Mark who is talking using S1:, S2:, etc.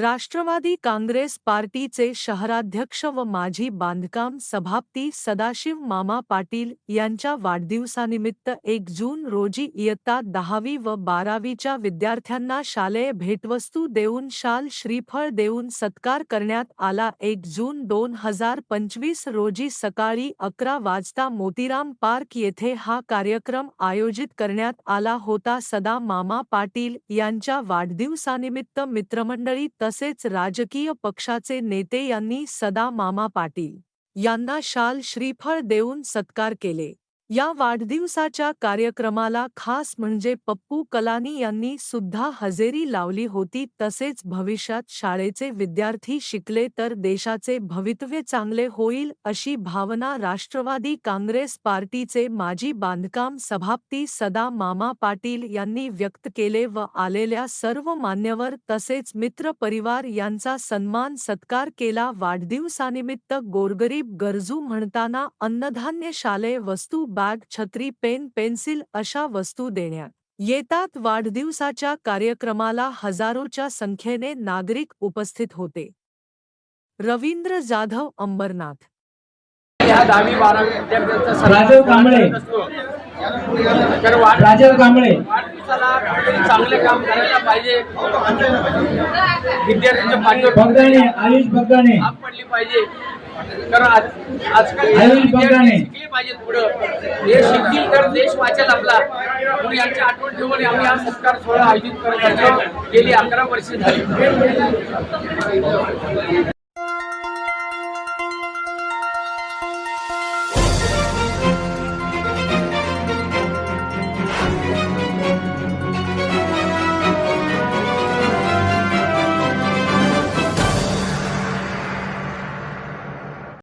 S1: राष्ट्रवादी काँग्रेस पार्टीचे शहराध्यक्ष व माजी बांधकाम सभापती सदाशिव मामा पाटील यांच्या वाढदिवसानिमित्त एक जून रोजी इयत्ता दहावी व बारावीच्या विद्यार्थ्यांना शालेय भेटवस्तू देऊन शाल श्रीफळ देऊन सत्कार करण्यात आला. एक जून दोन हजार पंचवीस रोजी सकाळी अकरा वाजता मोतीराम पार्क येथे हा कार्यक्रम आयोजित करण्यात आला होता. सदा मामा पाटील यांच्या वाढदिवसानिमित्त मित्रमंडळी तसेच राजकीय पक्षाचे नेते यांनी सदा मामा पाटील यांना शाल श्रीफळ देऊन सत्कार केले. या वाढदिवसाच्या कार्यक्रमाला खास म्हणजे पप्पू कलानी यांनी सुद्धा हजेरी लावली होती. तसेच भविष्यात शाळेचे विद्यार्थी शिकले तर देशाचे भवितव्य चांगले होईल अशी भावना राष्ट्रवादी काँग्रेस पार्टीचे माजी बांधकाम सभापती सदा मामा पाटील यांनी व्यक्त केले व आलेल्या सर्व मान्यवर तसेच मित्र परिवार यांचा सन्मान सत्कार केला. वाढदिवसानिमित्त गोरगरीब गरजू म्हणताना अन्नधान्य शालेय वस्तू बॅग छत्री पेन पेन्सिल अशा वस्तू देण्यात येतात. वाढदिवसाच्या कार्यक्रमाला हजारोच्या संख्येने नागरिक उपस्थित होते. रवींद्र जाधव अंबरनाथ.
S2: या दहावी बारावी विद्यार्थ्यांचा सन्मान
S3: राजीव कांबळे.
S2: तर वाढ-
S3: राजीव कांबळे.
S2: वाढदिवसाला चांगले काम करायला पाहिजे. विद्यार्थ्यांच्या पाठीवर
S3: आयुष बगदाणे
S2: थाप पडली पाहिजे. कारण आज आजकाल. शिकले पाहिजेत पुढं. हे शिकतील तर देश वाचेल आपला म्हणून यांची आठवण ठेवून आम्ही हा सत्कार सोहळा आयोजित करत गेली अकरा वर्षे झाली.